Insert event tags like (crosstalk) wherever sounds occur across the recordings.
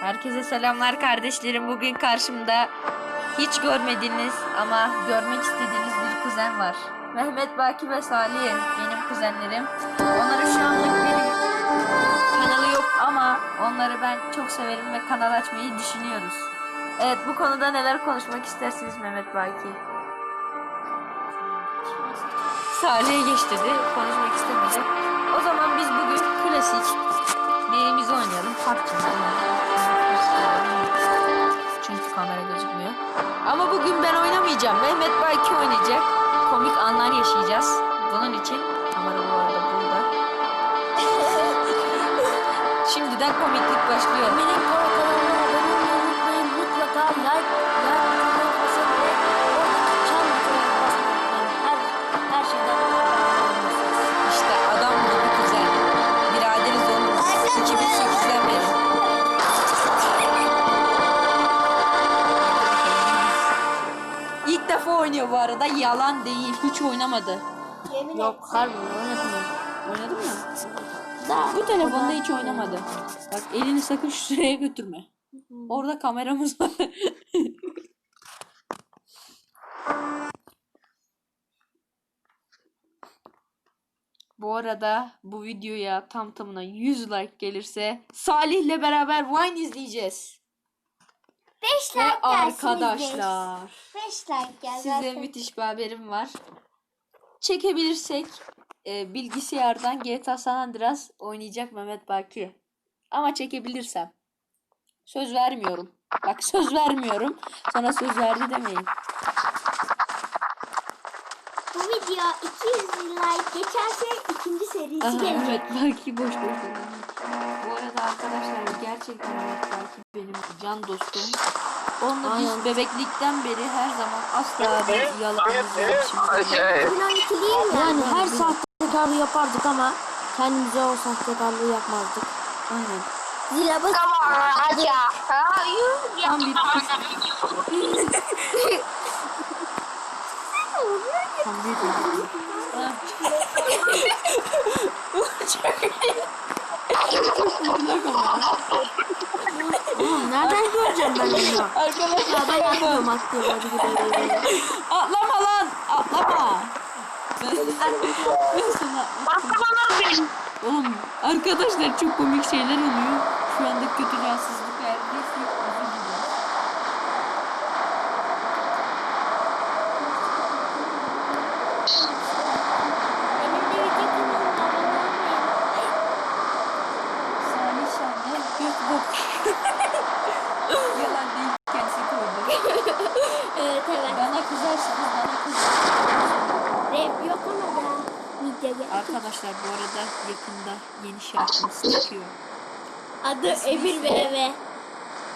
Herkese selamlar kardeşlerim. Bugün karşımda hiç görmediğiniz ama görmek istediğiniz bir kuzen var. Mehmet Baki ve Salih benim kuzenlerim. Onların şu anlık benim kanalı yok ama onları ben çok severim ve kanal açmayı düşünüyoruz. Evet bu konuda neler konuşmak istersiniz Mehmet Baki? Salih'e geç dedi. Konuşmak istemedi. O zaman biz bugün klasik birimizi oynayalım. PUBG. Çünkü kamera gözükmüyor. Ama bugün ben oynamayacağım. Mehmet belki oynayacak. Komik anlar yaşayacağız. Bunun için kamera bu arada burada. (laughs) Şimdiden komiklik başlıyor. Benim oynuyor bu arada. Yalan değil. Hiç oynamadı. Yemin Yok harbi oynadım. Oynadın mı? Daha Bu telefonda hiç oynamadı. Bak elini sakın şuraya götürme. Orada kameramız var. (laughs) Bu arada bu videoya tam tamına 100 like gelirse Salih'le beraber Wine izleyeceğiz. 5 Ve arkadaşlar 5 like gel. size müthiş bir haberim var. Çekebilirsek e, bilgisayardan GTA San Andreas oynayacak Mehmet Baki. Ama çekebilirsem. Söz vermiyorum. Bak söz vermiyorum. Sana söz verdi demeyin. Bu video 200 like geçerse ikinci serisi Aha, gelecek. evet belki boş boş arkadaşlar gerçekten belki benim can dostum. Onunla biz bebeklikten beri her zaman asla bir yalanımız yok. Şimdi 2012'liyim ya. Yani her sahtekarlığı yapardık ama kendimize o sahtekarlığı yapmazdık. Aynen. Zile bas. Tam bir kız. (laughs) Tam bir kız. (laughs) Oğlum nereden göreceğim ben bunu? Arkadaşlar Ben yapıyorum atlıyorum hadi gidelim. Atlama lan! Atlama! Ben, sana. Oğlum arkadaşlar çok komik şeyler oluyor. Şu anda kötü rahatsızlık verdiyse özür dilerim. Benim de video kanalıma abone olmayı Salih Şen'le göt bok. Yalan değil kendisi koydu. Evet evet. Bana kızarsınız bana kızarsınız. Rap yok ama da video gel. Arkadaşlar bu arada yakında yeni şarkımız çıkıyor. Adı Emir ve Eve.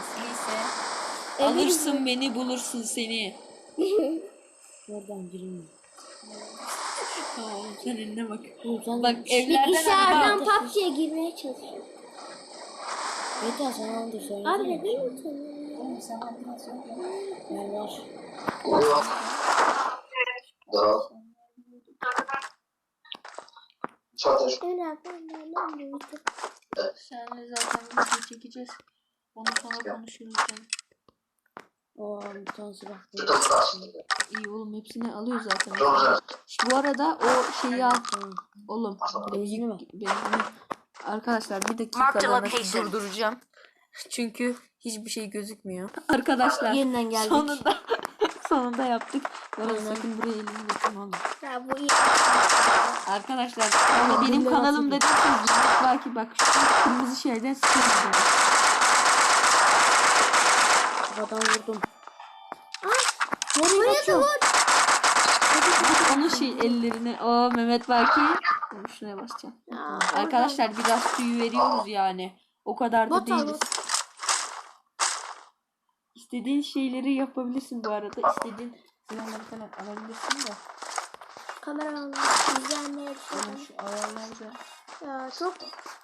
İsmi ise Emir Alırsın beni bulursun seni. (laughs) Oradan girilmiyor. Tamam sen eline bak. Oğlum sen Bak evlerden araba. PUBG'ye girmeye çalışıyor. Yeter sen andır söyle. Abi neden utanıyorsun? Ne var? Emir abi ben ben bu video. Seninle zaten video çekeceğiz. Onu sonra konuşuruz. Oo bir tane silah. İyi oğlum hepsini alıyor zaten. Şu- Bu arada o şeyi al. Oğlum. Benzini mi? Benzini. Arkadaşlar bir dakika durduracağım. Çünkü hiçbir şey gözükmüyor. Arkadaşlar Yeniden geldik. sonunda sonunda yaptık. Bana sakın buraya elini dokunma oğlum. Ya bu iyi. Arkadaşlar ama benim kanalımda değilsiniz. Belki bak şu kırmızı şeyden sıkıntı. Kafadan vurdum. Nereye kaçıyorsun? Onun şey ellerine. O Mehmet Baki. Şuraya basacağım. Ya, Arkadaşlar biraz tüy veriyoruz yani. O kadar da değiliz. İstediğin şeyleri yapabilirsin bu arada. İstediğin silahları falan alabilirsin de. Kamera aldım. İzleyenler Ama için. şu ayarlarda. Ya çok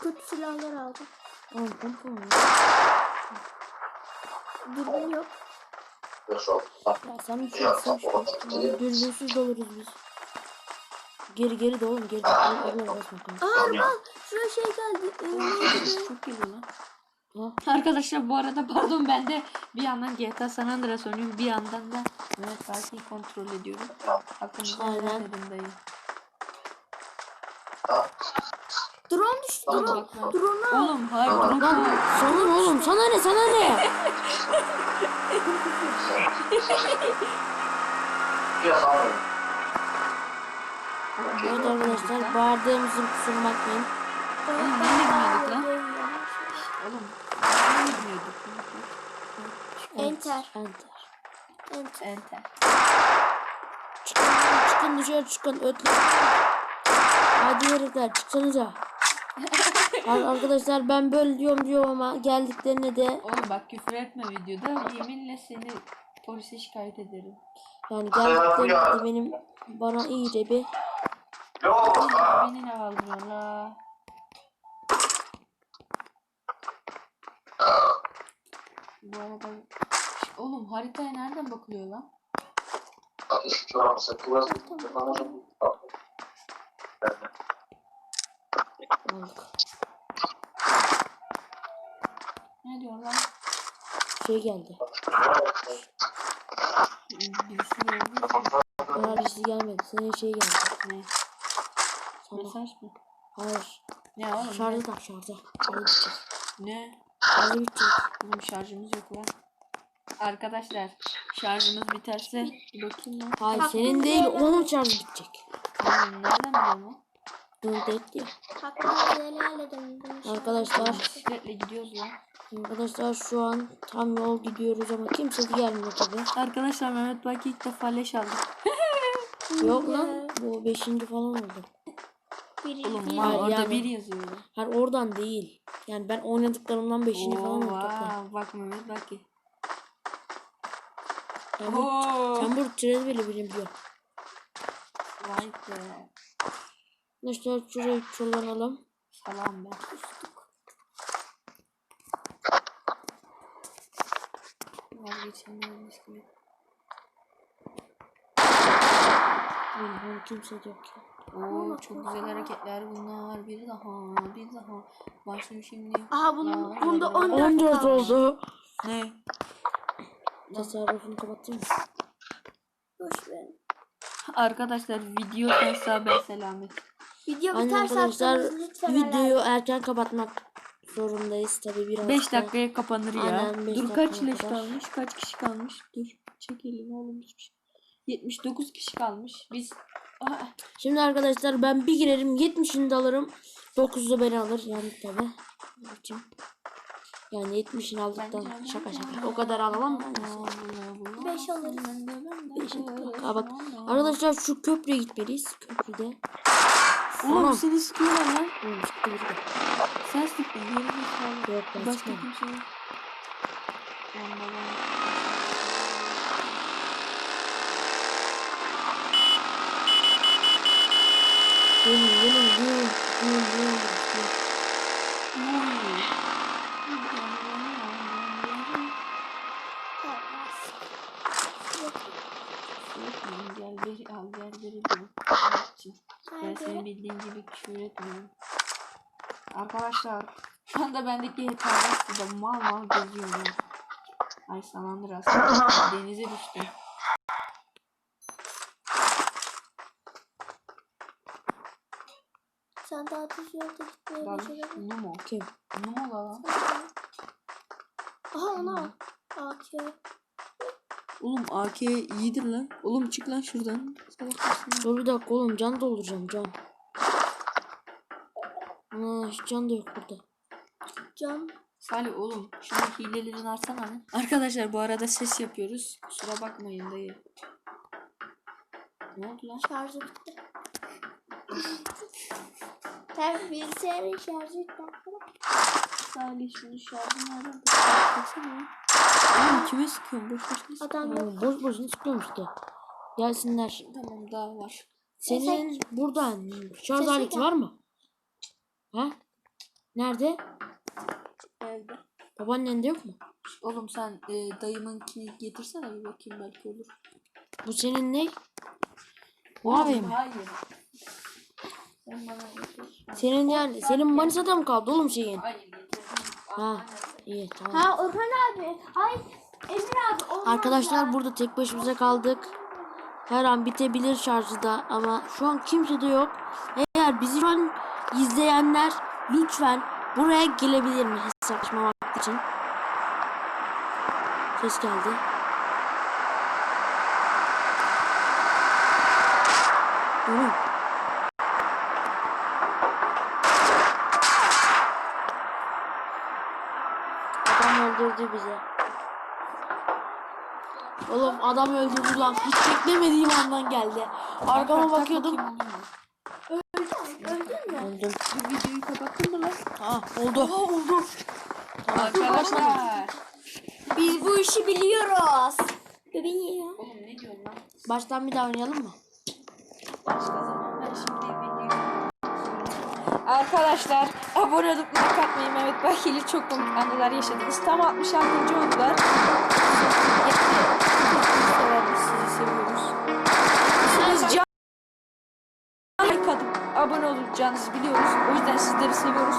kötü silahlar aldım. Oğlum pompa mı? Dürbün yok. Ya sen mi şuyorsun? Dürbünsüz de oluruz biz. Geri geri de oğlum geri de. Oralara basma. Aa araba. Şuraya şey geldi. Ee, neydi? Çok iyi lan. Ha? Arkadaşlar bu arada pardon ben de bir yandan GTA San Andreas oynuyorum bir yandan da Mehmet Baki'yi kontrol ediyorum. Hakkınızda Aynen. dayı. Drone düştü. Drone. Drone'a. Oğlum hayır dur. Lan sana ne oğlum? Sana ne? Sana ne? Abi. Evet arkadaşlar bağırdığımızın kusuruna bakmayın. Oğlum de bilmiyorduk lan. Oğlum bilmiyorduk. Enter. Enter. Enter. Enter. Çıkın, çıkın dışarı çıkın. Ötle. Hadi herifler çıksanıza. (laughs) Ar- Arkadaşlar ben böyle diyorum diyorum ama geldiklerinde de Oğlum bak küfür etme videoda yeminle seni polise şikayet ederim. yani geldiklerinde de benim bana iyice bir Yok. Beni ne kaldırıyor la? Bu arada oğlum haritaya nereden bakılıyor lan? Ne diyor lan? Şey geldi. Birisi gördü. Bana birisi gelmedi. Senin şey geldi. Ne? Sana. Mesaj mı? Hayır. Ne oğlum? Şarjı tak bitecek. Ne? Şarjı şarjımız yok lan. Arkadaşlar şarjımız biterse bakayım lan. Hayır senin değil onun şarjı bitecek. Oğlum nereden biliyorum? Dur helal edin. Arkadaşlar Bisikletle gidiyoruz lan. Arkadaşlar şu an tam yol gidiyoruz ama kimse gelmiyor tabi. Arkadaşlar Mehmet Baki ilk defa leş aldı. (laughs) Yok lan bu beşinci falan oldu. Biri, Oğlum biri. var orada yani- bir yazıyor. Hayır oradan değil. Yani ben oynadıklarımdan beşinci falan oldu toplam. wow, bak Mehmet Baki. Sen bu, Oo. sen bu türevi bile bilebiliyorsun. Vay be. Arkadaşlar şurayı kullanalım. Salam be. Vazgeçilmez bisiklet. Oğlum bunu kimse de yok ya. Oo çok güzel hareketler bunlar. Bir daha, bir daha. Başım şimdi. Aha bunun, Aa, bunda evet. 14 14 kalmış. oldu. Ne? Tasarrufunu kapattın mı? Boş verin. Arkadaşlar video hesabı selamet. Video Aynen biterse arkadaşlar hakkınızı lütfen helal videoyu erken kapatmak zorundayız tabi biraz. 5 da- dakikaya kapanır ya. Aynen, Dur kaç leş kalmış? Kaç kişi kalmış? Dur. Çekelim oğlum hiçbir şey. 79 kişi kalmış. Biz Aa, Şimdi arkadaşlar ben bir girerim 70'ini de alırım. 9'u beni alır yani tabi. Yani 70'ini aldıktan şaka şaka. O kadar alamam ben. de. Beş alırız. Beş alırız. Aa, bak arkadaşlar şu köprüye gitmeliyiz. Köprüde. Oğlum seni sıkıyorlar lan. Oğlum çıktı biri de. Sen sıktın. Yok ben Başka kimse yok. Gelin gelin gelin. Gelin gelin. Gel beri al gel beri diyor. Ben senin bildiğin gibi küfür etmiyorum. Arkadaşlar şu anda bendeki hesabı size mal mal geziyorum. Ay salandır aslında. Denize düştü. Sen daha düz yolda gitmeye Lan başladın. Numo. Kim? Numo la lan. Aha ona. AK. Oğlum AK iyidir lan. Oğlum çık lan şuradan. Dur bir dakika oğlum can dolduracağım can. Aa hiç can da yok burada. Cam. Salih oğlum şunu hilelerini atsana lan. Arkadaşlar bu arada ses yapıyoruz. Kusura bakmayın dayı. Ne oldu lan? Şarjı bitti. (laughs) Tabii bilgisayarın şarjı bitti. Salih şunu şarjı nereden bakıyorsun? Oğlum kime sıkıyorsun? Boş boş ne Adam. Oğlum boş boşuna sıkıyorum işte. Gelsinler. Tamam daha var. Senin burada şarj Sese aleti var mı? Ha? Nerede? Evde. Babaannende yok mu? Oğlum sen e, dayımınkini getirsene bir bakayım belki olur. Bu senin ne? Oğlum, Abi mi? Hayır. Sen bana getir. Senin yani senin Manisa'da mı kaldı oğlum şeyin? Hayır getirdim. Ha. İyi tamam. Ha Orhan abi. Ay Emir abi. olmaz Arkadaşlar ya. burada tek başımıza kaldık. Her an bitebilir şarjı da ama şu an kimse de yok. Eğer bizi şu an izleyenler lütfen buraya gelebilir mi hesaplaşma vakti için? Ses geldi. Oğlum. Adam öldürdü bizi. Oğlum adam öldürdü lan. Hiç beklemediğim andan geldi. Arkama bakıyordum. Öldün mü? Öldüm. Videoyu kapattın mı lan? Ha oldu. oldu. Arkadaşlar. Biz bu işi biliyoruz. Bebeğim ya. Oğlum ne diyorsun lan? Baştan bir daha oynayalım mı? Başka zaman ben şimdi video. Arkadaşlar abone olup like atmayı Mehmet Bakili çok komik anılar yaşadınız. Tam 66. oldular. Sizi seviyoruz. Siz can like atıp abone olacağınızı biliyoruz. O yüzden sizleri seviyoruz.